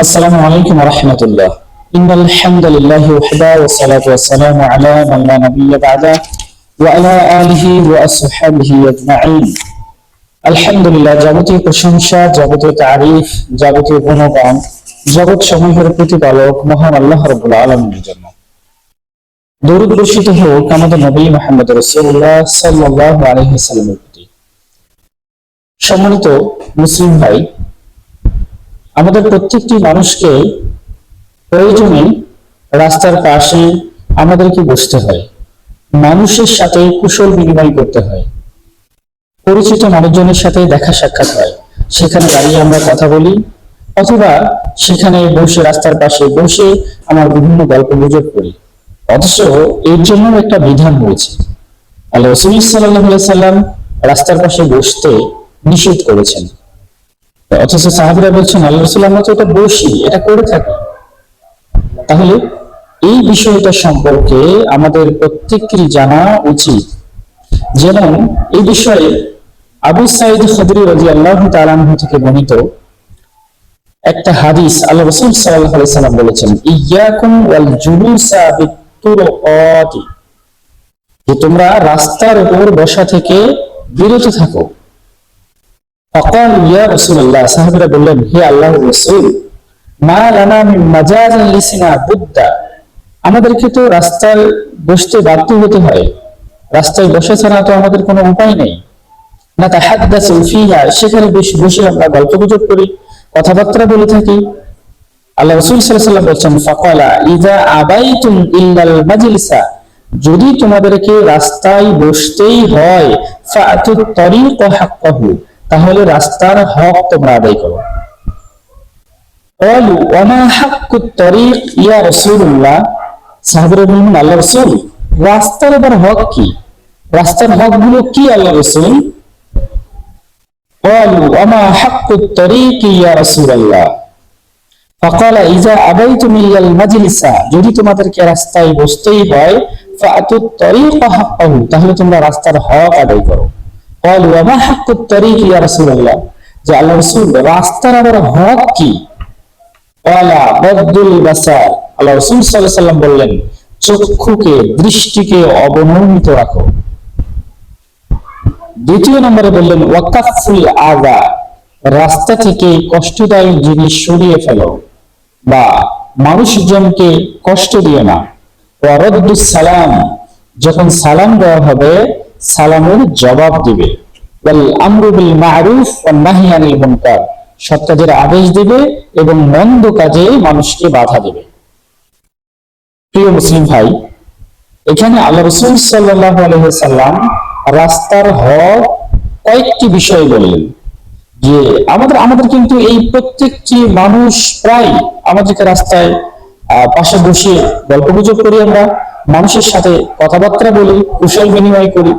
السلام عليكم ورحمة الله إن الحمد لله وحده والصلاة والسلام على من لا نبي بعده وعلى آله وأصحابه أجمعين আলহামদুলিল্লাহ যাবতীয় প্রশংসা যাবতীয় তারিফ যাবতীয় গুণগান জগৎ সমূহের প্রতিপালক মহান আল্লাহ রবুল আলমের জন্য দরুদ বর্ষিত হোক আমাদের নবী মোহাম্মদ রসুল্লাহ সাল্লাহ আলহিসাল্লামের প্রতি সম্মানিত মুসলিম ভাই আমাদের প্রত্যেকটি মানুষকে প্রয়োজনে রাস্তার পাশে আমাদেরকে বসতে হয়। মানুষের সাথে কুশল বিনিময় করতে হয়। পরিচিত মানুষজনের সাথে দেখা সাক্ষাৎ হয়। সেখানে দাঁড়িয়ে আমরা কথা বলি অথবা সেখানে বসে রাস্তার পাশে বসে আমার বিভিন্ন গল্প গুজব করি। অথচ এর জন্য একটা বিধান রয়েছে। আল্লাহ রসুল সাল্লাহ সাল্লাম রাস্তার পাশে বসতে নিষেধ করেছেন। অথচ সাহাবিরা বলছেন, আল্লাহ রসুল আমরা তো এটা বসি এটা করে থাকি। তাহলে এই বিষয়টা সম্পর্কে আমাদের প্রত্যেকেরই জানা উচিত। যেমন এই বিষয়ে আবু সাইদ খদরি রাজি আল্লাহ তালাহ থেকে বর্ণিত একটা হাদিস আল্লাহ রসুল সাল্লাহ সাল্লাম বলেছেন, ইয়াকুম ওয়াল জুলুসা যে তোমরা রাস্তার উপর বসা থেকে বিরত থাকো। فقال يا رسول الله সাহাবীরা বললেন হে আল্লাহর রাসূল মা লানা মিন মাজাজিন লিসিনা বুদ্দা আমাদেরকে তো রাস্তায় বসতে বাধ্য হতে হয় রাস্তায় বসে ছাড়া তো আমাদের কোনো উপায় নেই না তাহাদ্দাসু ফিহা সেখানে বসে বসে আমরা গল্পগুজব করি কথাবার্তা বলে থাকি আল্লাহ রাসূল সাল্লাল্লাহু আলাইহি ওয়াসাল্লাম বলছেন ফাকালা ইযা আবাইতুম ইল্লাল মাজলিসা যদি তোমাদেরকে রাস্তায় বসতেই হয় ফাতুত তরিক হাক্কাহু তাহলে রাস্তার হক তোমরা আদায় করো قالوا وما حق الطريق يا رسول الله সাহাবীরা বললেন আল্লাহ রাসূল রাস্তার আবার হক কি রাস্তার হক গুলো কি আল্লাহ রাসূল قالوا وما حق الطريق يا رسول الله فقال اذا ابيتم الى المجلس যদি তোমাদেরকে রাস্তায় বসতেই হয় فاتوا الطريق حقه তাহলে তোমরা রাস্তার হক আদায় করো قالوا وما حق الطريق يا رسول الله যে আল্লাহ রাসূল রাস্তার আবার হক কি ওয়ালা বদুল বাসার আল্লাহ রাসূল সাল্লাল্লাহু আলাইহি সাল্লাম বললেন চক্ষুকে দৃষ্টিকে অবনমিত রাখো দ্বিতীয় নম্বরে বললেন ওয়াকাফুল আগা রাস্তা থেকে কষ্টদায়ক জিনিস সরিয়ে ফেলো বা মানুষজনকে কষ্ট দিও না ওয়ারদ্দুস সালাম যখন সালাম দেওয়া হবে সালামের জবাব দিবে। সৎ আদেশ দিবে এবং মন্দ কাজে মানুষকে বাধা দেবে। প্রিয় মুসলিম ভাই, এখানে আল্লাহ রসুল সাল্লাহ আলহাম রাস্তার হক কয়েকটি বিষয় বললেন যে আমাদের আমাদের কিন্তু এই প্রত্যেকটি মানুষ প্রায় আমাদেরকে রাস্তায় পাশে বসে গল্প গুজব করি আমরা, মানুষের সাথে কথাবার্তা বলি, কুশল বিনিময় করি।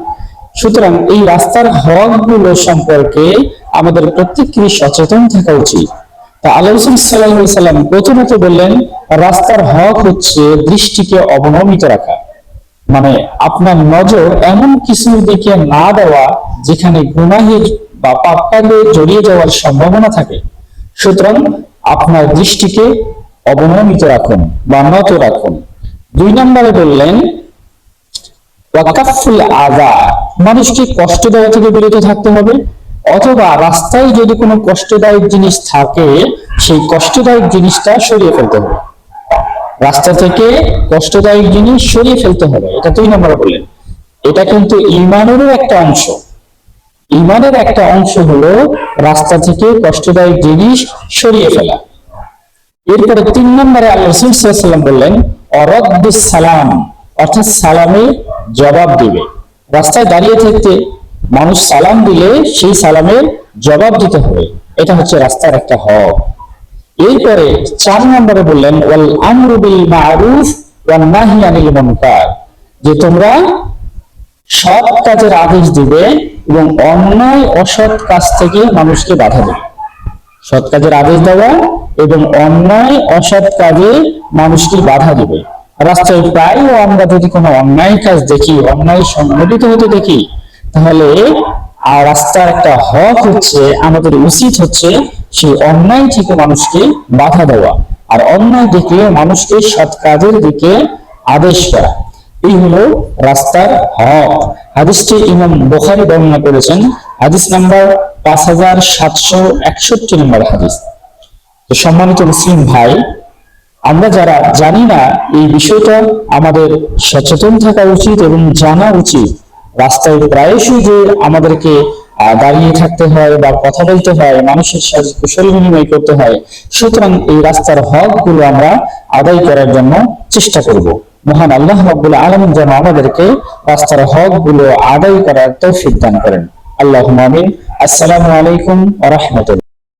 সুতরাং এই রাস্তার হকগুলো সম্পর্কে আমাদের প্রত্যেকেরই সচেতন থাকা উচিত। তা আল্লাহ সাল্লাহ সাল্লাম প্রথমত বললেন, রাস্তার হক হচ্ছে দৃষ্টিকে অবনমিত রাখা। মানে আপনার নজর এমন কিছুর দিকে না দেওয়া যেখানে গুনাহের বা পাপ্পালে জড়িয়ে যাওয়ার সম্ভাবনা থাকে। সুতরাং আপনার দৃষ্টিকে অবনমিত রাখুন বা নত রাখুন। দুই নম্বরে বললেন, ওয়াকাফুল আযা। মানুষকে কষ্ট দেওয়া থেকে বিরত থাকতে হবে, অথবা রাস্তায় যদি কোনো কষ্টদায়ক জিনিস থাকে, সেই কষ্টদায়ক জিনিসটা সরিয়ে ফেলতে হবে। রাস্তা থেকে কষ্টদায়ক জিনিস সরিয়ে ফেলতে হবে এটা দুই নম্বরে বললেন। এটা কিন্তু ইমানেরও একটা অংশ। ইমানের একটা অংশ হলো রাস্তা থেকে কষ্টদায়ক জিনিস সরিয়ে ফেলা। এরপরে তিন নম্বরে আল্লাহ বললেন অরদ্দুস সালাম, অর্থাৎ সালামে জবাব দিবে। রাস্তায় দাঁড়িয়ে থাকতে মানুষ সালাম দিলে সেই সালামের জবাব দিতে হবে। এটা হচ্ছে রাস্তার একটা হক। এরপরে চার নম্বরে বললেন, ওয়াল আমরু বিল মারুফ ওয়ান নাহি আনিল মুনকার যে তোমরা সৎ কাজের আদেশ দিবে এবং অন্যায় অসৎ কাজ থেকে মানুষকে বাধা দেবে। সৎ কাজের আদেশ দেওয়া এবং অন্যায় অসৎ কাজে মানুষকে বাধা দিবে। রাস্তায় প্রায়ও আমরা যদি কোনো অন্যায় কাজ দেখি, অন্যায় সংঘটিত হতে দেখি, তাহলে আর রাস্তার একটা হক হচ্ছে, আমাদের উচিত হচ্ছে সেই অন্যায় থেকে মানুষকে বাধা দেওয়া। আর অন্যায় দিকে মানুষকে সৎ কাজের দিকে আদেশ করা। এই হলো রাস্তার হক। হাদিসটি ইমাম বোখারি বর্ণনা করেছেন, হাদিস নাম্বার পাঁচ হাজার সাতশো একষট্টি নম্বর হাদিস। সম্মানিত মুসলিম ভাই আমরা যারা জানি না এই বিষয়টা, আমাদের সচেতন থাকা উচিত এবং জানা উচিত। রাস্তায় প্রায়শই যে আমাদেরকে দাঁড়িয়ে থাকতে হয় বা কথা বলতে হয়, মানুষের সাথে কুশল বিনিময় করতে হয়, সুতরাং এই রাস্তার হকগুলো আমরা আদায় করার জন্য চেষ্টা করব। মহান আল্লাহ রাব্বুল আলামিন যেন আমাদেরকে রাস্তার হকগুলো আদায় করার তৌফিক দান করেন। আল্লাহ আমিন। আসসালামু আলাইকুম রাহমাতুল্লাহ।